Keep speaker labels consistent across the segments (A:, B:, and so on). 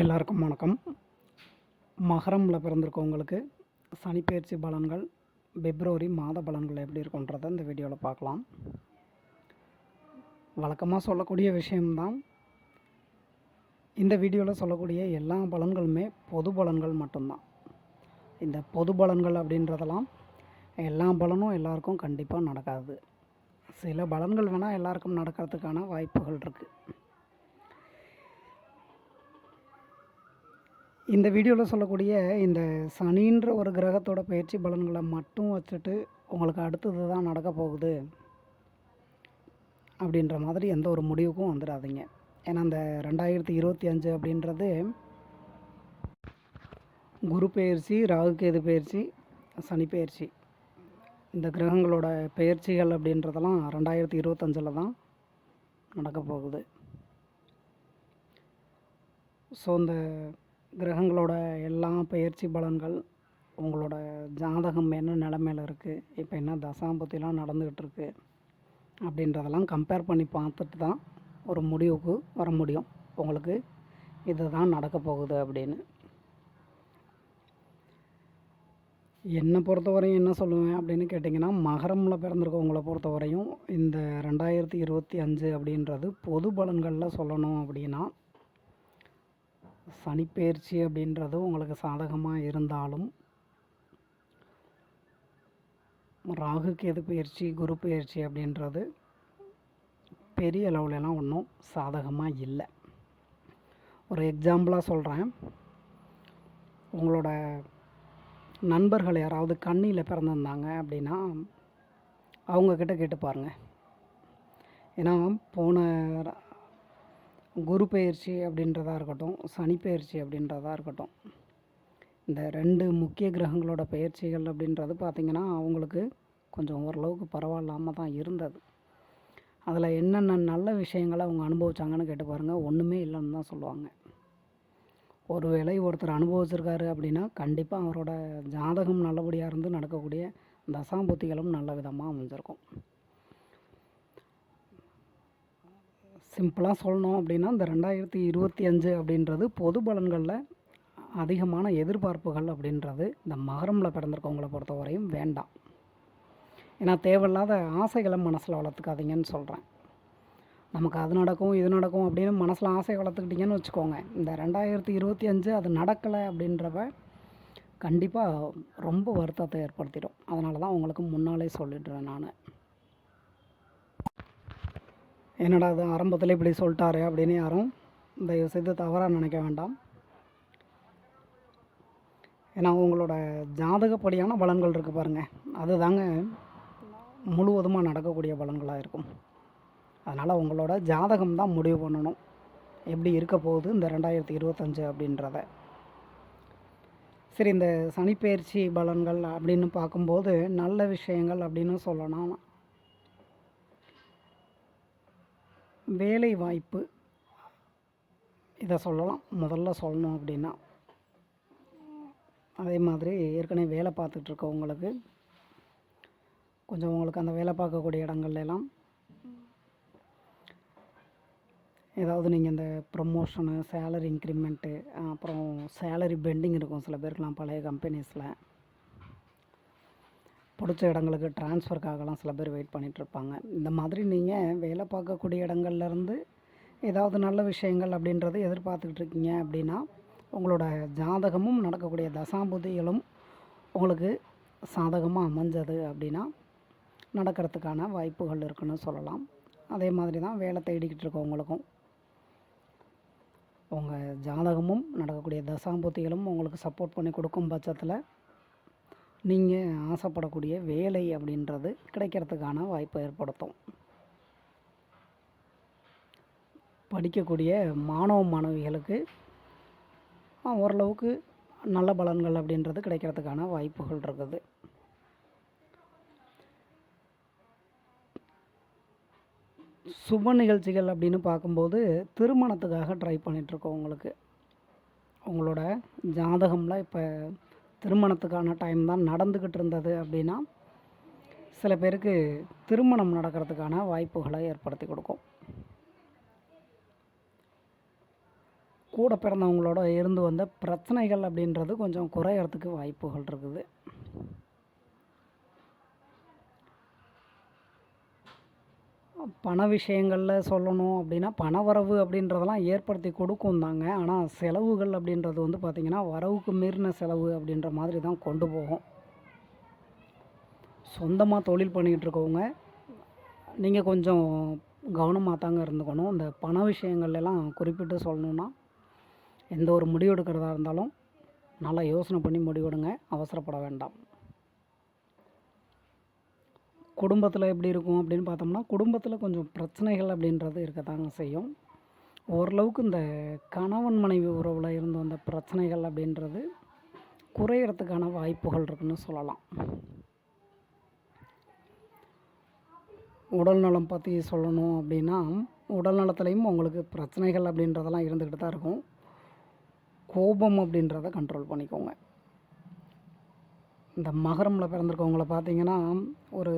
A: எல்லாருக்கும் வணக்கம். மகரமில் பிறந்திருக்கவங்களுக்கு சனிப்பெயர்ச்சி பலன்கள் பிப்ரவரி மாத பலன்கள் எப்படி இருக்குன்றதை இந்த வீடியோவில் பார்க்கலாம். வழக்கமாக சொல்லக்கூடிய விஷயம்தான். இந்த வீடியோவில் சொல்லக்கூடிய எல்லா பலன்களுமே பொது பலன்கள் மட்டும்தான். இந்த பொது பலன்கள் அப்படின்றதெல்லாம் எல்லா பலனும் எல்லாருக்கும் கண்டிப்பாக நடக்காது. சில பலன்கள் வேணால் எல்லாருக்கும் நடக்கிறதுக்கான வாய்ப்புகள் இருக்குது இந்த வீடியோவில் சொல்லக்கூடிய இந்த சனின்ற ஒரு கிரகத்தோட பயிற்சி பலன்களை மட்டும் வச்சுட்டு உங்களுக்கு அடுத்தது தான் நடக்க போகுது அப்படின்ற மாதிரி எந்த ஒரு முடிவுக்கும் வந்துடாதீங்க. ஏன்னா இந்த ரெண்டாயிரத்தி இருபத்தி அஞ்சு அப்படின்றது குரு பயிற்சி ராகுகேது பயிற்சி சனி பயிற்சி. இந்த கிரகங்களோட பயிற்சிகள் அப்படின்றதெல்லாம் ரெண்டாயிரத்தி இருபத்தஞ்சில் தான் நடக்க போகுது. ஸோ இந்த கிரகங்களோட எல்லா பெயர்ச்சி பலன்கள் உங்களோட ஜாதகம் என்ன நிலமையில இருக்குது இப்போ என்ன தசாம்பத்திலாம் நடந்துக்கிட்டு இருக்கு அப்படின்றதெல்லாம் கம்பேர் பண்ணி பார்த்துட்டு தான் ஒரு முடிவுக்கு வர முடியும். உங்களுக்கு இதுதான் நடக்க போகுது அப்படின்னு. என்னை பொறுத்தவரையும் என்ன சொல்லுவேன் அப்படின்னு கேட்டிங்கன்னா மகரமில் பிறந்திருக்கவங்கள பொறுத்தவரையும் இந்த ரெண்டாயிரத்தி இருபத்தி அஞ்சு அப்படின்றது பொது பலன்களில் சொல்லணும் அப்படின்னா சனிப்பெயர்ச்சி அப்படின்றது உங்களுக்கு சாதகமாக இருந்தாலும் ராகு கேது பயிற்சி குரு பயிற்சி அப்படின்றது பெரிய அளவுலலாம் ஒன்றும் சாதகமாக இல்லை. ஒரு எக்ஸாம்பிளாக சொல்கிறேன் உங்களோட நண்பர்கள் யாராவது கண்ணியில் பிறந்திருந்தாங்க அப்படின்னா அவங்கக்கிட்ட கேட்டு பாருங்கள் ஏன்னா போன குரு பயிற்சி அப்படின்றதா இருக்கட்டும் சனி பயிற்சி அப்படின்றதா இருக்கட்டும் இந்த ரெண்டு முக்கிய கிரகங்களோட பயிற்சிகள் அப்படின்றது பார்த்திங்கன்னா அவங்களுக்கு கொஞ்சம் ஓரளவுக்கு பரவாயில்லாமல் தான் இருந்தது. அதில் என்னென்ன நல்ல விஷயங்களை அவங்க அனுபவிச்சாங்கன்னு கேட்டு பாருங்கள் ஒன்றுமே இல்லைன்னு தான் சொல்லுவாங்க. ஒரு வேளை ஒருத்தர் அனுபவிச்சிருக்காரு அப்படின்னா கண்டிப்பாக அவரோட ஜாதகம் நல்லபடியாக இருந்து நடக்கக்கூடிய தசாம்புத்திகளும் நல்ல விதமாக அமைஞ்சிருக்கும். சிம்பிளாக சொல்லணும் அப்படின்னா இந்த ரெண்டாயிரத்தி இருபத்தி அஞ்சு அப்படின்றது பொது பலன்களில் அதிகமான எதிர்பார்ப்புகள் அப்படின்றது இந்த மகரமில் பிறந்திருக்கவங்கள பொறுத்தவரையும் வேண்டாம். ஏன்னா தேவையில்லாத ஆசைகளை மனசில் வளர்த்துக்காதீங்கன்னு சொல்கிறேன் நமக்கு அது நடக்கும் இது நடக்கும் அப்படின்னு மனசில் ஆசை வளர்த்துக்கிட்டிங்கன்னு வச்சுக்கோங்க. இந்த ரெண்டாயிரத்தி இருபத்தி அஞ்சு அது நடக்கலை அப்படின்றப்ப கண்டிப்பாக ரொம்ப வருத்தத்தை ஏற்படுத்திடும். அதனால தான் உங்களுக்கு முன்னாலே சொல்லிடுறேன் நான். என்னடா அது ஆரம்பத்தில் இப்படி சொல்லிட்டாரு அப்படின்னு யாரும் தயவு செய்து தவறாக நினைக்க வேண்டாம். ஏன்னா உங்களோட ஜாதகப்படியான பலன்கள் இருக்குது பாருங்கள் அதுதாங்க முழுவதுமாக நடக்கக்கூடிய பலன்களாக இருக்கும். அதனால் உங்களோட ஜாதகம் தான் முடிவு பண்ணணும். எப்படி இருக்க போகுது இந்த ரெண்டாயிரத்தி இருபத்தஞ்சு அப்படின்றத. சரி இந்த சனிப்பெயர்ச்சி பலன்கள் அப்படின்னு பார்க்கும்போது நல்ல விஷயங்கள் அப்படின்னு சொல்லலாம். வேலை வாய்ப்பு இதை சொல்லலாம். முதல்ல சொல்லணும் அப்படின்னா அதே மாதிரி ஏற்கனவே வேலை பார்த்துட்ருக்கவங்களுக்கு கொஞ்சம் உங்களுக்கு அந்த வேலை பார்க்கக்கூடிய இடங்கள்ல எல்லாம் ஏதாவது நீங்கள் இந்த ப்ரமோஷனு சேலரி இன்க்ரிமெண்ட்டு அப்புறம் சேலரி பெண்டிங் இருக்கும். சில பேருக்குலாம் பழைய கம்பெனிஸில் பிடிச்ச இடங்களுக்கு ட்ரான்ஸ்ஃபருக்காகலாம் சில பேர் வெயிட் பண்ணிகிட்ருப்பாங்க. இந்த மாதிரி நீங்கள் வேலை பார்க்கக்கூடிய இடங்கள்லேருந்து ஏதாவது நல்ல விஷயங்கள் அப்படின்றது எதிர்பார்த்துக்கிட்டு இருக்கீங்க அப்படின்னா உங்களோட ஜாதகமும் நடக்கக்கூடிய தசாம்புதிகளும் உங்களுக்கு சாதகமாக அமைஞ்சது அப்படின்னா நடக்கிறதுக்கான வாய்ப்புகள் இருக்குன்னு சொல்லலாம். அதே மாதிரி தான் வேலை தேடிக்கிட்டு இருக்கவங்களுக்கும் உங்கள் ஜாதகமும் நடக்கக்கூடிய தசாம்புத்திகளும் உங்களுக்கு சப்போர்ட் பண்ணி கொடுக்கும் பட்சத்தில் நீங்கள் ஆசைப்படக்கூடிய வேலை அப்படின்றது கிடைக்கிறதுக்கான வாய்ப்பை ஏற்படுத்தும். படிக்கக்கூடிய மாணவ மாணவிகளுக்கு ஓரளவுக்கு நல்ல பலன்கள் அப்படின்றது கிடைக்கிறதுக்கான வாய்ப்புகள் இருக்குது. சுப நிகழ்ச்சிகள் அப்படின்னு பார்க்கும்போது திருமணத்துக்காக ட்ரை பண்ணிகிட்ருக்கோம் உங்களுக்கு. உங்களோட ஜாதகம்லாம் இப்போ திருமணத்துக்கான டைம் தான் நடந்துக்கிட்டு இருந்தது அப்படின்னா சில பேருக்கு திருமணம் நடக்கிறதுக்கான வாய்ப்புகளை ஏற்படுத்தி கொடுக்கும். கூட பிறந்தவங்களோட இருந்து வந்த பிரச்சனைகள் அப்படின்றது கொஞ்சம் குறையறதுக்கு வாய்ப்புகள் இருக்குது. பண விஷயங்களில் சொல்லணும் அப்படின்னா பணவரவு அப்படின்றதெல்லாம் ஏற்படுத்தி கொடுக்கும் தாங்க. ஆனால் செலவுகள் அப்படின்றது வந்து பார்த்திங்கன்னா வரவுக்கு மீறின செலவு அப்படின்ற மாதிரி தான் கொண்டு போகும். சொந்தமாக தொழில் பண்ணிக்கிட்டு இருக்கவங்க நீங்கள் கொஞ்சம் கவனமாக தாங்க இருந்துக்கணும். இந்த பண விஷயங்கள் எல்லாம் குறிப்பிட்டு சொல்லணுன்னா எந்த ஒரு முடிவு எடுக்கிறதா இருந்தாலும் நல்லா யோசனை பண்ணி முடிவெடுங்க. அவசரப்பட வேண்டாம். குடும்பத்தில் எப்படி இருக்கும் அப்படின்னு பார்த்தோம்னா குடும்பத்தில் கொஞ்சம் பிரச்சனைகள் அப்படின்றது இருக்கத்தாங்க செய்யும். ஓரளவுக்கு இந்த கணவன் மனைவி உறவில் இருந்து வந்த பிரச்சனைகள் அப்படின்றது குறையறதுக்கான வாய்ப்புகள் இருக்குன்னு சொல்லலாம். உடல் நலம் பற்றி சொல்லணும் அப்படின்னா உடல் நலத்துலேயும் உங்களுக்கு பிரச்சனைகள் அப்படின்றதெல்லாம் இருந்துக்கிட்டு தான் இருக்கும். கோபம் அப்படின்றத கண்ட்ரோல் பண்ணிக்கோங்க. இந்த மகரமில் பிறந்திருக்கவங்கள பார்த்தீங்கன்னா ஒரு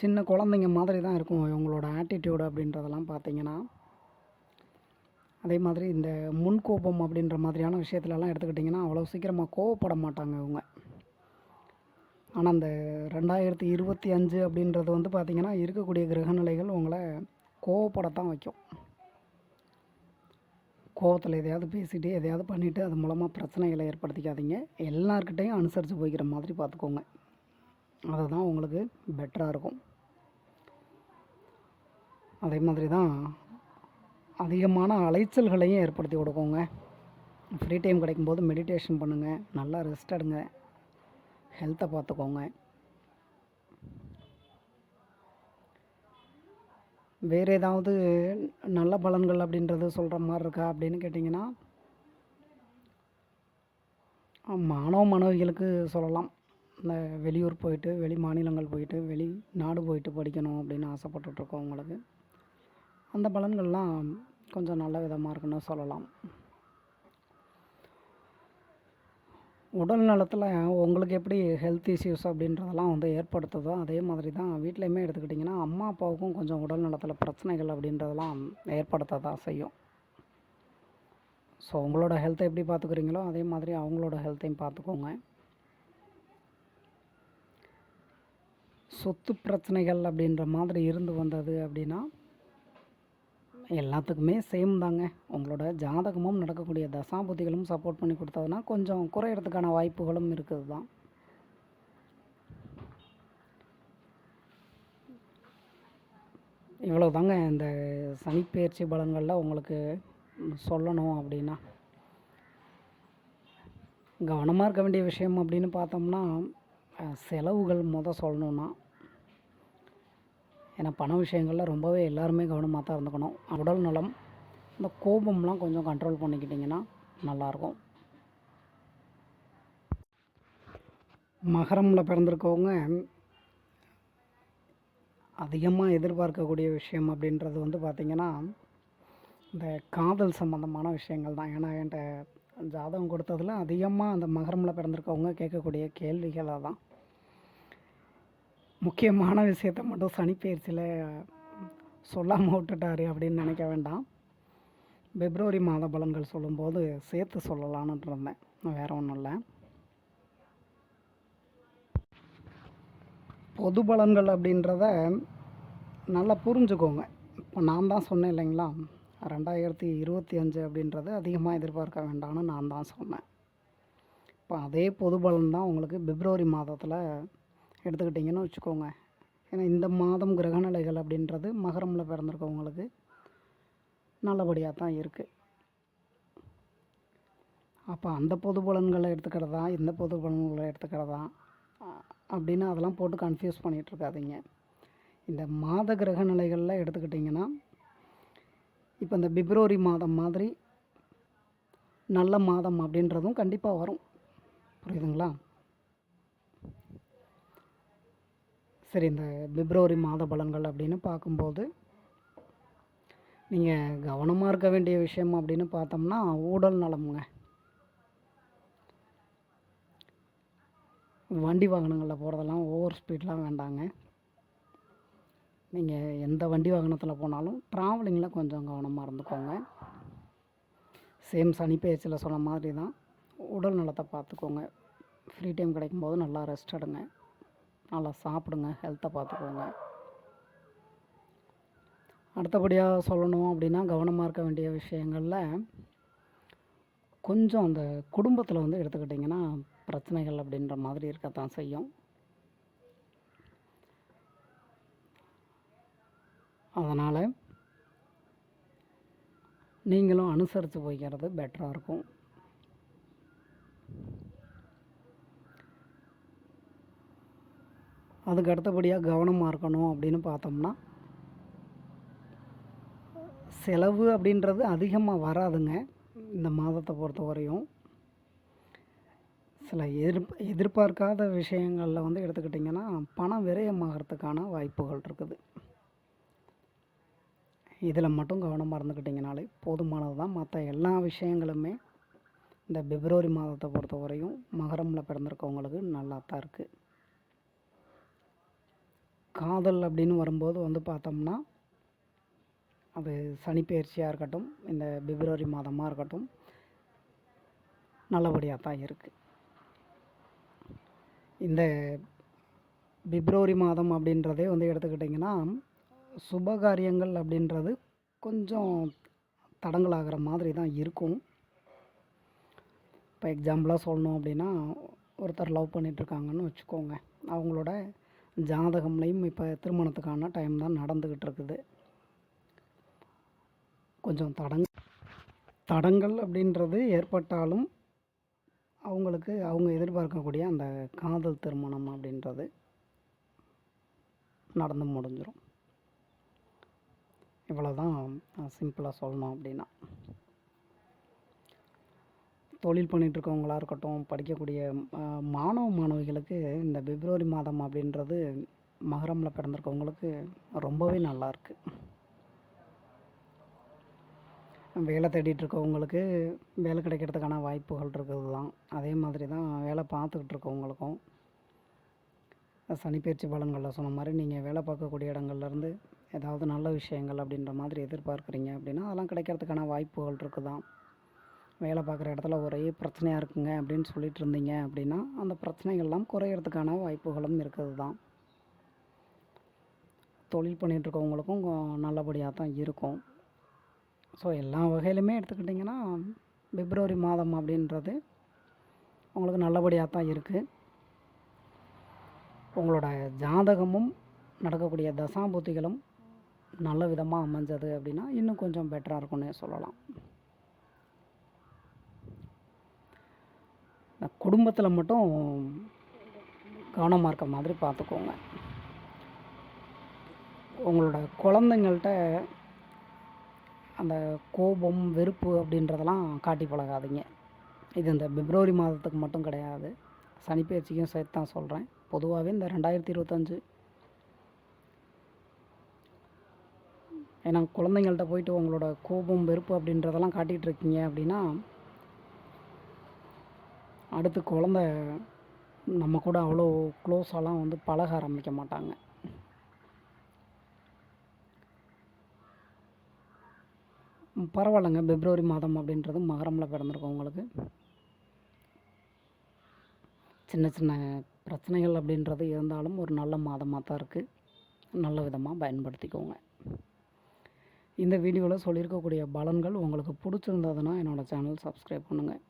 A: சின்ன குழந்தைங்க மாதிரி தான் இருக்கும் இவங்களோட ஆட்டிடியூடு அப்படின்றதெல்லாம் பார்த்தீங்கன்னா அதே மாதிரி இந்த முன்கோபம் அப்படின்ற மாதிரியான விஷயத்துலலாம் எடுத்துக்கிட்டிங்கன்னா அவ்வளோ சீக்கிரமாக கோவப்பட மாட்டாங்க இவங்க. ஆனால் அந்த ரெண்டாயிரத்தி இருபத்தி அஞ்சு அப்படின்றது வந்து பார்த்திங்கன்னா இருக்கக்கூடிய கிரகநிலைகள் உங்களை கோவப்படத்தான் வைக்கும். கோவத்தில் எதையாவது பேசிட்டு எதையாவது பண்ணிவிட்டு அது மூலமாக பிரச்சனைகளை ஏற்படுத்திக்காதீங்க. எல்லாருக்கிட்டையும் அனுசரித்து போய்க்கிற மாதிரி பார்த்துக்கோங்க. அதுதான் உங்களுக்கு பெட்டராக இருக்கும். அதே மாதிரி தான் அதிகமான அலைச்சல்களையும் ஏற்படுத்தி கொடுக்குங்க. ஃப்ரீ டைம் கிடைக்கும்போது மெடிடேஷன் பண்ணுங்கள் நல்லா ரெஸ்ட் எடுங்க. ஹெல்த்தை பார்த்துக்கோங்க. வேறு ஏதாவது நல்ல பலன்கள் அப்படின்றது சொல்கிற மாதிரி இருக்கா அப்படின்னு கேட்டிங்கன்னா மாணவ மாணவிகளுக்கு சொல்லலாம். இந்த வெளியூர் போயிட்டு வெளி மாநிலங்கள் போயிட்டு வெளி நாடு போயிட்டு படிக்கணும் அப்படின்னு ஆசைப்பட்டுட்ருக்கவங்களுக்கு அந்த பலன்கள்லாம் கொஞ்சம் நல்ல விதமாக இருக்குன்னு சொல்லலாம். உடல் நலத்தில் உங்களுக்கு எப்படி ஹெல்த் இஷ்யூஸ் அப்படின்றதெல்லாம் வந்து ஏற்படுத்துதோ அதே மாதிரி தான் வீட்லேயுமே எடுத்துக்கிட்டிங்கன்னா அம்மா அப்பாவுக்கும் கொஞ்சம் உடல் நலத்தில் பிரச்சனைகள் அப்படின்றதெல்லாம் ஏற்படுத்த தான் செய்யும். ஸோ உங்களோட ஹெல்த்தை எப்படி பார்த்துக்குறீங்களோ அதே மாதிரி அவங்களோட ஹெல்த்தையும் பார்த்துக்கோங்க சொத்து பிரச்சனைகள் அப்படின்ற மாதிரி இருந்து வந்தது அப்படின்னா எல்லாத்துக்குமே சேம் தாங்க. உங்களோட ஜாதகமும் நடக்கக்கூடிய தசாபுதிகளும் சப்போர்ட் பண்ணி கொடுத்ததுன்னா கொஞ்சம் குறையிறதுக்கான வாய்ப்புகளும் இருக்குது தான் இவ்வளோ தாங்க இந்த சனிப்பெயர்ச்சி பலன்களில் உங்களுக்கு சொல்லணும் அப்படின்னா. கவனமாக இருக்க வேண்டிய விஷயம் அப்படின்னு பார்த்தோம்னா செலவுகள் முத சொல்லணுன்னா ஏன்னா பண விஷயங்களில் ரொம்பவே எல்லாருமே கவனமாக தான் இருந்துக்கணும். உடல் நலம் இந்த கோபம்லாம் கொஞ்சம் கண்ட்ரோல் பண்ணிக்கிட்டிங்கன்னா நல்லாயிருக்கும். மகரமில் பிறந்திருக்கவங்க அதிகமாக எதிர்பார்க்கக்கூடிய விஷயம் அப்படின்றது வந்து பார்த்திங்கன்னா இந்த காதல் சம்மந்தமான விஷயங்கள் தான். ஏன்னா என்கிட்ட ஜாதகம் கொடுத்ததில் அதிகமாக அந்த மகரமில் பிறந்திருக்கவங்க கேட்கக்கூடிய கேள்விகள் அதான். முக்கியமான விஷயத்த மட்டும் சனிப்பயிற்சியில் சொல்லாமல் விட்டுட்டாரு அப்படின்னு நினைக்க வேண்டாம். பிப்ரவரி மாத பலன்கள் சொல்லும்போது சேர்த்து சொல்லலான்னு இருந்தேன். வேறு ஒன்றும் இல்லை. பொது பலன்கள் அப்படின்றத நல்லா புரிஞ்சுக்கோங்க. இப்போ நான் தான் சொன்னேன் இல்லைங்களா? ரெண்டாயிரத்தி இருபத்தி அஞ்சு அப்படின்றது அதிகமாக எதிர்பார்க்க வேண்டாம்னு நான் தான் சொன்னேன். இப்போ அதே பொது பலன் தான் உங்களுக்கு பிப்ரவரி மாதத்தில் எடுத்துக்கிட்டிங்கன்னு வச்சுக்கோங்க. ஏன்னா இந்த மாதம் கிரகநிலைகள் அப்படின்றது மகரமில் பிறந்திருக்கவங்களுக்கு நல்லபடியாக தான் இருக்குது அப்போ அந்த பொது பலன்களை எடுத்துக்கிறதா இந்த பொது பலன்களை எடுத்துக்கிறதா அப்படின்னு அதெல்லாம் போட்டு கன்ஃபியூஸ் பண்ணிகிட்டு இருக்காதீங்க. இந்த மாத கிரக நிலைகளில் எடுத்துக்கிட்டிங்கன்னா இப்போ இந்த பிப்ரவரி மாதம் மாதிரி நல்ல மாதம் அப்படின்றதும் கண்டிப்பாக வரும். புரியுதுங்களா? சரி இந்த பிப்ரவரி மாத பலன்கள் அப்படின்னு பார்க்கும்போது நீங்கள் கவனமாக இருக்க வேண்டிய விஷயம் அப்படின்னு பார்த்தோம்னா உடல் நலமுங்க. வண்டி வாகனங்களில் போகிறதெல்லாம் ஓவர் ஸ்பீட்லாம் வேண்டாங்க. நீங்கள் எந்த வண்டி வாகனத்தில் போனாலும் ட்ராவலிங்கில் கொஞ்சம் கவனமாக இருந்துக்கோங்க. சேம் சனி சொன்ன மாதிரி தான் உடல் நலத்தை பார்த்துக்கோங்க. ஃப்ரீ டைம் கிடைக்கும்போது நல்லா ரெஸ்ட் எடுங்க. நல்லா சாப்பிடுங்க ஹெல்த்தை பார்த்துக்கோங்க. அடுத்தபடியாக சொல்லணும் அப்படின்னா கவனமாக இருக்க வேண்டிய விஷயங்களில் கொஞ்சம் அந்த குடும்பத்தில் வந்து எடுத்துக்கிட்டிங்கன்னா பிரச்சனைகள் அப்படின்ற மாதிரி இருக்கத்தான் செய்யும். அதனால் நீங்களும் அனுசரித்து போய்க்கிறது பெட்டராக இருக்கும். அதுக்கு அடுத்தபடியாக கவனமாக இருக்கணும் அப்படின்னு பார்த்தோம்னா செலவு அப்படின்றது அதிகமாக வராதுங்க. இந்த மாதத்தை பொறுத்த வரையும். சில எதிர்ப் எதிர்பார்க்காத விஷயங்களில் வந்து எடுத்துக்கிட்டிங்கன்னா பணம் விரயமாகறதுக்கான வாய்ப்புகள் இருக்குது. இதில் மட்டும் கவனமாக இருந்துக்கிட்டிங்கனாலே போதுமானது தான். மற்ற எல்லா விஷயங்களுமே இந்த பிப்ரவரி மாதத்தை பொறுத்த வரையும் மகரமில் பிறந்திருக்கவங்களுக்கு நல்லா தான் இருக்குது காதல் அப்படின்னு வரும்போது வந்து பார்த்தோம்னா அது சனிப்பெயர்ச்சியாக இருக்கட்டும் இந்த பிப்ரவரி மாதமாக இருக்கட்டும் நல்லபடியாக தான் இருக்குது இந்த பிப்ரவரி மாதம் அப்படின்றதே வந்து எடுத்துக்கிட்டிங்கன்னா சுபகாரியங்கள் அப்படின்றது கொஞ்சம் தடங்கலாகிற மாதிரி தான் இருக்கும். இப்போ எக்ஸாம்பிளாக சொல்லணும் அப்படின்னா ஒருத்தர் லவ் பண்ணிகிட்ருக்காங்கன்னு வச்சுக்கோங்க. அவங்களோட ஜாதகம்லையும் இப்போ திருமணத்துக்கான டைம் தான் நடந்துக்கிட்டு இருக்குது கொஞ்சம் தடங் தடங்கள் அப்படின்றது ஏற்பட்டாலும் அவங்களுக்கு அவங்க எதிர்பார்க்கக்கூடிய அந்த காதல் திருமணம் அப்படின்றது நடந்து முடிஞ்சிடும் இவ்வளோ தான் சிம்பிளாக சொல்லணும் அப்படின்னா. தொழில் பண்ணிகிட்ருக்கவங்களா இருக்கட்டும் படிக்கக்கூடிய மாணவ மாணவிகளுக்கு இந்த பிப்ரவரி மாதம் அப்படின்றது மகரமில் பிறந்திருக்கவங்களுக்கு ரொம்பவே நல்லாயிருக்கு வேலை தேடிட்டு இருக்கவங்களுக்கு வேலை கிடைக்கிறதுக்கான வாய்ப்புகள் இருக்குது தான் அதே மாதிரி தான் வேலை பார்த்துக்கிட்டு இருக்கவங்களுக்கும் சனிப்பயிற்சி பலன்களில் சொன்ன மாதிரி நீங்கள் வேலை பார்க்கக்கூடிய இடங்கள்லேருந்து ஏதாவது நல்ல விஷயங்கள் அப்படின்ற மாதிரி எதிர்பார்க்குறீங்க அப்படின்னா அதெல்லாம் கிடைக்கிறதுக்கான வாய்ப்புகள் இருக்குது தான் வேலை பார்க்குற இடத்துல ஒரே பிரச்சனையாக இருக்குங்க அப்படின்னு சொல்லிட்டு இருந்தீங்க அப்படின்னா அந்த பிரச்சனைகள்லாம் குறையிறதுக்கான வாய்ப்புகளும் இருக்குது தான் தொழில் பண்ணிகிட்ருக்கவங்களுக்கும் நல்லபடியாக தான் இருக்கும். ஸோ எல்லா வகையிலுமே எடுத்துக்கிட்டிங்கன்னா பிப்ரவரி மாதம் அப்படின்றது உங்களுக்கு நல்லபடியாக தான் இருக்குது உங்களோட ஜாதகமும் நடக்கக்கூடிய தசாபூத்திகளும் நல்ல விதமாக அமைஞ்சது அப்படின்னா இன்னும் கொஞ்சம் பெட்டராக இருக்கும்னு சொல்லலாம். இந்த குடும்பத்தில் மட்டும் கவனமாக இருக்க மாதிரி பார்த்துக்கோங்க. உங்களோட குழந்தைங்கள்ட்ட அந்த கோபம் வெறுப்பு அப்படின்றதெல்லாம் காட்டி பழகாதீங்க. இது இந்த பிப்ரவரி மாதத்துக்கு மட்டும் கிடையாது. சனிப்பயிற்சிக்கும் சேர்த்து தான் சொல்கிறேன் பொதுவாகவே இந்த ரெண்டாயிரத்தி இருபத்தஞ்சு ஏன்னா குழந்தைங்கள்ட்ட போயிட்டு உங்களோட கோபம் வெறுப்பு அப்படின்றதெல்லாம் காட்டிகிட்டு இருக்கீங்க அப்படின்னா அடுத்து குழந்த நம்ம கூட அவ்வளோ க்ளோஸாலாம் வந்து பழக ஆரம்பிக்க மாட்டாங்க. பரவாயில்லைங்க பிப்ரவரி மாதம் அப்படின்றது மகரமில் பிறந்திருக்கவங்களுக்கு சின்ன சின்ன பிரச்சனைகள் அப்படின்றது இருந்தாலும் ஒரு நல்ல மாதமாக தான் இருக்குது நல்ல விதமாக பயன்படுத்திக்கோங்க. இந்த வீடியோவில் சொல்லியிருக்கக்கூடிய பலன்கள் உங்களுக்கு பிடிச்சிருந்ததுன்னா என்னோடய சேனல் சப்ஸ்கிரைப் பண்ணுங்கள்